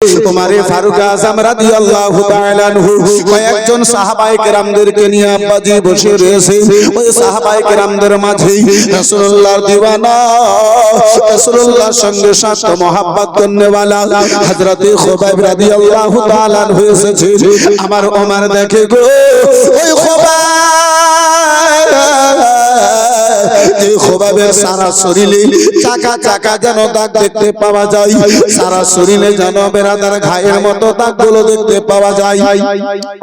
উমারে ফারুক আজম রাদিয়াল্লাহু তাআলা আনহু কয়েকজন সাহাবায়ে কেরামদেরকে নিয়ে আব্বাজি বসে রয়েছে। ওই সাহাবায়ে কেরামদের মাঝে রাসূলুল্লাহর দিওয়ানা আমার দেখে গো এই সারা শরীরে চাকা চাকা যেন দাগ দেখতে পাওয়া যায়। সারা শরীরে যেন বেরাদার ঘায়ের মতো দাগগুলো দেখতে পাওয়া যায়।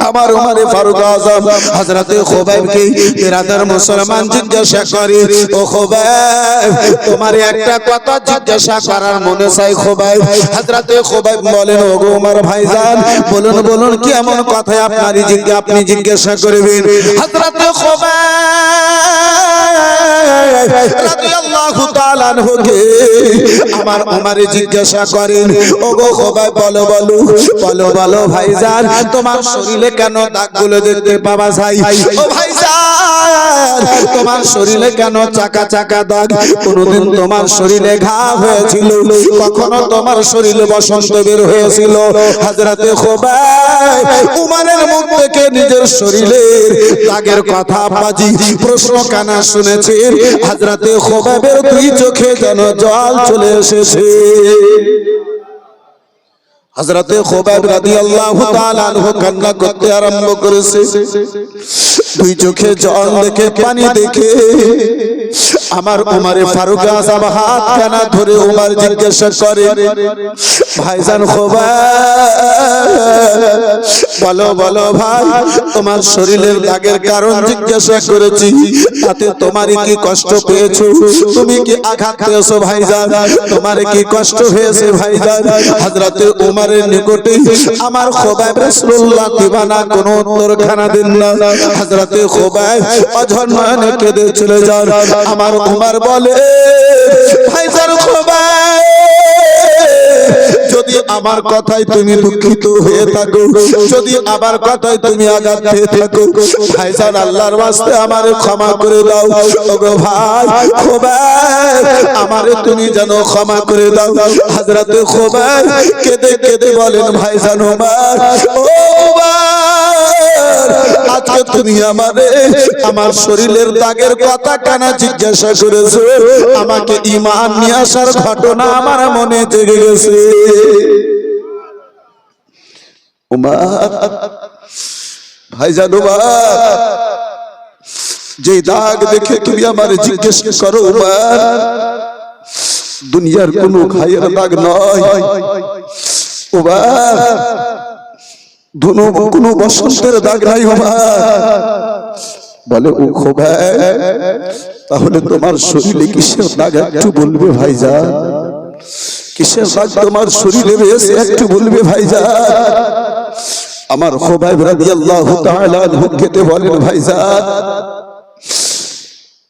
আমার উমারে ফারুক আজম হযরতে খোবাইবকে বেরাদার মুসলমান জিজ্ঞাসা করে, ও খোবাইব, তোমার একটা কথা জিজ্ঞাসা করার মনে চাই খোবাইব। হযরতে খোবাইব বলেন, ও গো উমর ভাইজান, বলুন বলুন, কি এমন কথা আপনারই জিজ্ঞাসা আপনি জিজ্ঞাসা করবেন? হযরতে খোবাইব রাদিয়াল্লাহু আমার উমারে জিজ্ঞাসা করেন ও গো খোবাই বলো বলো বলো বলো ভাইজান, তোমার শরীরে কেন দাগগুলো দেখতে পাওয়া যায় ও ভাইজান তোমার শরীরে কেন চাকা চাকা দাগ? কোনদিন তোমার শরীরে ঘা হয়েছিল। কখনো তোমার শরীরে বসন্ত বের হয়েছিল। হযরতে খোবাই, উমারের মুখ থেকে নিজের শরীরের দাগের কথা বাজি প্রশ্ন কানা শুনেছেন। হাজরাতে খোবাবের দুই চোখে যেন জল চলে এসেছে। হযরতে খোবাইব রাদিয়াল্লাহু তাআলা আনহু কান্না করতে আরম্ভ করেছে। দুই চোখে জল দেখে পানি দেখে আমার উমারে ফারুক আযম হাত কানা ধরে উমার জিজ্ঞাসা করে, ভাইজান খোবাব, বলো বলো ভাই, তোমার শরীরের দাগের কারণ জিজ্ঞাসা করেছি, তাতে তোমার কি কষ্ট পেয়েছ? তুমি কি আঘাত পেয়েছ ভাইজান? তোমার কি কষ্ট হয়েছে ভাইজান? হযরতে উমারের নিকটে আমার খোবাইব রাসূলুল্লাহ দিবানা কোনো উত্তর খানা দিন না। হযরতে খোবাইব অঝর নয়নে কেঁদে চলে যান। আমার উমার বলে ভাইজান খোবাইব যদি আমার কথায় তুমি দুঃখিত হয়ে থাকো যদি আমার কথায় তুমি আঘাত পেয়ে থাকো ভাইজান আল্লাহর ওয়াস্তে আমারে ক্ষমা করে দাও। ওগো ভাই খোবাই আমারে তুমি যেন ক্ষমা করে দাও। হযরতে খোবাই কেঁদে কেঁদে বলেন ভাইজান ওমর ও ওমর, আজকে তুমি আমারে আমার শরীরের দাগের কথা কানা জিজ্ঞাসা করেছ। আমাকে ইমান নিয়ে আসার ঘটনা আমার মনে জেগে গেছে। উমার ভাইজান যে দাগ দেখে তুমি আমার জিজ্ঞেস করো দুনিয়ার কোন খায়ের দাগ নয়। উমার বসন্তের দাগ নাই উমার বলে, ও খোবা তাহলে তোমার শরীরে কিসের দাগ একটু বলবে ভাইজান? কিসের দাগ তোমার শরীরে রয়েছে একটু বলবে ভাইজান? আমার খোবাইব রাদিয়াল্লাহু তাআলা খেতে বলেন ভাইজান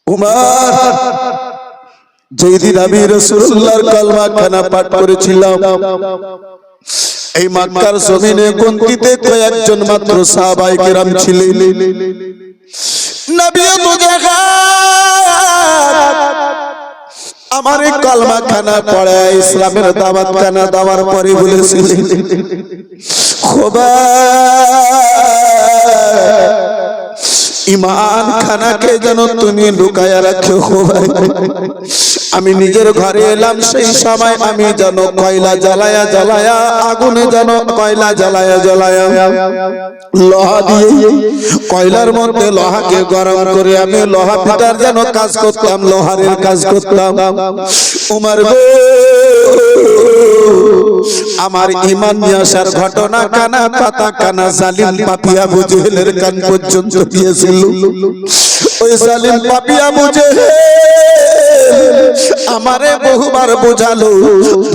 উমার যেদিন আমি রাসূলুল্লাহর কালমা খানা পাঠ করেছিলাম এই মক্কার জমিনে গন্তিতে কয়েকজন মাত্র সাহাবাই কেরাম ছিলেন। নবী তো আমার কলমা খানা পড়ে ইসলামের দাওয়াত খানা দেওয়ার পরে বলেছিলেন, খোবা ইমান খানাকে যেন তুমি লুকায়া রাখো। আমি নিজের ঘরে এলাম, সেই সময় আমি যেন কয়লা জ্বালায়া জ্বালায়া, আগুনে যেন কয়লা জ্বালায়া জ্বালায়া। লোহা দিয়ে কয়লার মধ্যে লোহাকে গরম করে আমি লোহা পিটার যেন কাজ করতাম, লোহারের কাজ করতাম। উমার গো আমার ইমান নিয়ে আসার ঘটনা কানা পাতা কানা জালিম পাপিয়া বুঝেলের কান পর্যন্ত দিয়েছিল ওই জালিম পাপিয়া বুঝে আমারে বহুবার বোঝালো,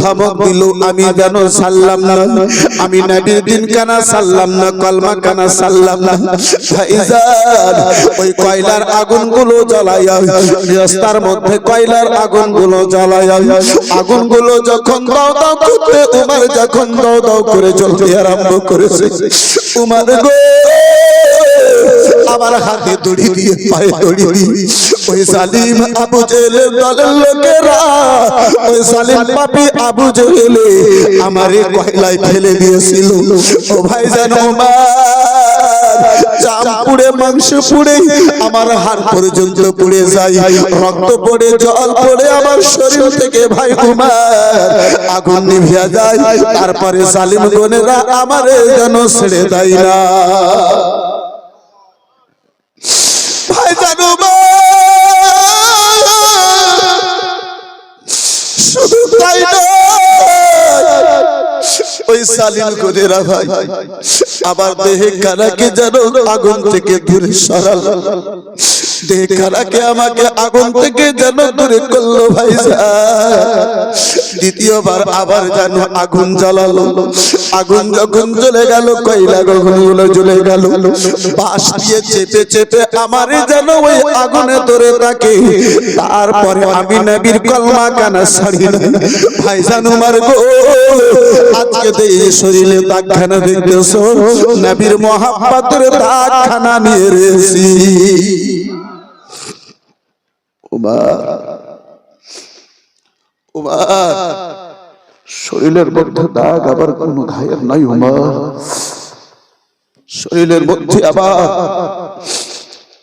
ধমক দিল, আমি যেন সাল্লাম না, আমি নবীর দিন কানা সাল্লাম না, কলমা কানা সাল্লাম না। ভাইজান ওই কয়লার আগুনগুলো জ্বালাইয়া রাস্তার মধ্যে কয়লার আগুনগুলো জ্বালাইয়া আগুনগুলো যখন দাও দাও করতে, উমার যখন দাও দাও করে চলতে আরম্ভ করেছে। উমার গো, আমার হাতে দড়ি দিয়ে পায়ে দড়ি দিয়ে, ওই জালিম আবু জেলের দলের লোকেরা ওই জালিম পাপি আবু জেলে আমারে কয়লায় ফেলে দিয়েছিল। ও ভাই জানো মা চাম পুড়ে মাংস পুড়ে আমার হাড় পর্যন্ত পুড়ে যায়। রক্ত পড়ে জল পড়ে আমার শরীর থেকে ভাই কুমার আগুন নিভিয়া যায় তারপরে জালিম গনেরা আমারে যেন ছেড়ে দেয় না। ওই সালিম গনেরা ভাই আবার দেহে কারাকে যেন আগুন থেকে দূরে সরাল। দেহে কারাকে আমাকে আগুন থেকে যেন দূরে করল ভাই দ্বিতীয়বার আবার যেন আগুন জ্বালালো। আগুন যখন জ্বলে গেল, কয়লা গগনগুলো জ্বলে গেল। বাঁশ দিয়ে চেপে চেপে আমারে যেন ওই আগুনে ধরে থাকে তারপরে আমি নবীর কলমা কানা ছাড়ি না ভাই জানো মার গো, আজকে তো এই শরীরে দাগখানা দেখতেছো। নবীর মহাব্বতের দাগখানা নিয়ে রেছি শরীরের মধ্যে দাগ আবার কোন ঘায়ের নাই ওমা শরীরের মধ্যে আবার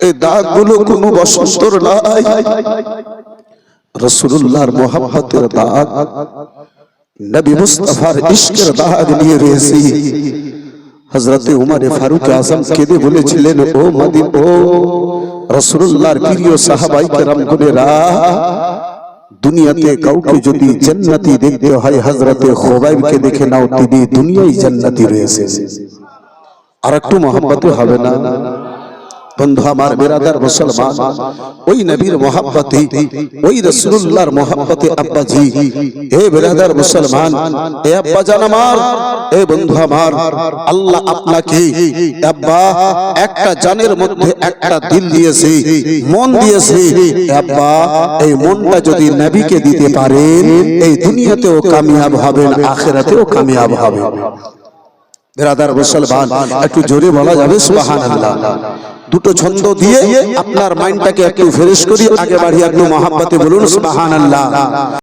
এই দাগগুলো কোনো বসন্তর নাই। রসুল্লাহর মোহাম্মতের দাগ, নবী মুস্তাফার ইশকের দাগ নিয়ে রয়েছি। হজরতে উমারে ফারুক আজম কেঁদে বলেছিলেন ও মাদিন ও রসুল্লাহর প্রিয় সাহাবাই কেরাম গুনেরা দুনিয়াতে কাউকে যদি জান্নাতি দেখতে হয় হজরতে খোবাইবকে দেখে নাও তিনি দুনিয়ায় জান্নাতি রয়েছে আর একটু মোহাম্মতে হবে না। বন্ধু আমার বেরাদার মুসলমান, ওই নবীর মোহাম্মতে ওই রসুল্লাহর মোহাম্মতে আব্বাজি এ বেরাদার মুসলমান এ আব্বা জান আমার এ বন্ধু আমার, আল্লাহ আপনাকে আব্বা, একটা জানের মধ্যে একটা দিল দিয়েছে, মন দিয়েছে আব্বা, এই মনটা যদি নবীকে দিতে পারেন, এই দুনিয়াতেও কামিয়াব হবেন, আখেরাতেও কামিয়াব হবেন বেরাদার মুসলমান একটু জোরে বলা যাবে? সুবহানাল্লাহ। দুটো ছন্দ দিয়ে আপনার মাইন্ডটাকে একটু ফ্রেশ করি আগে বাড়ি একটু মহাব্বাতে বলুন সুবহানাল্লাহ।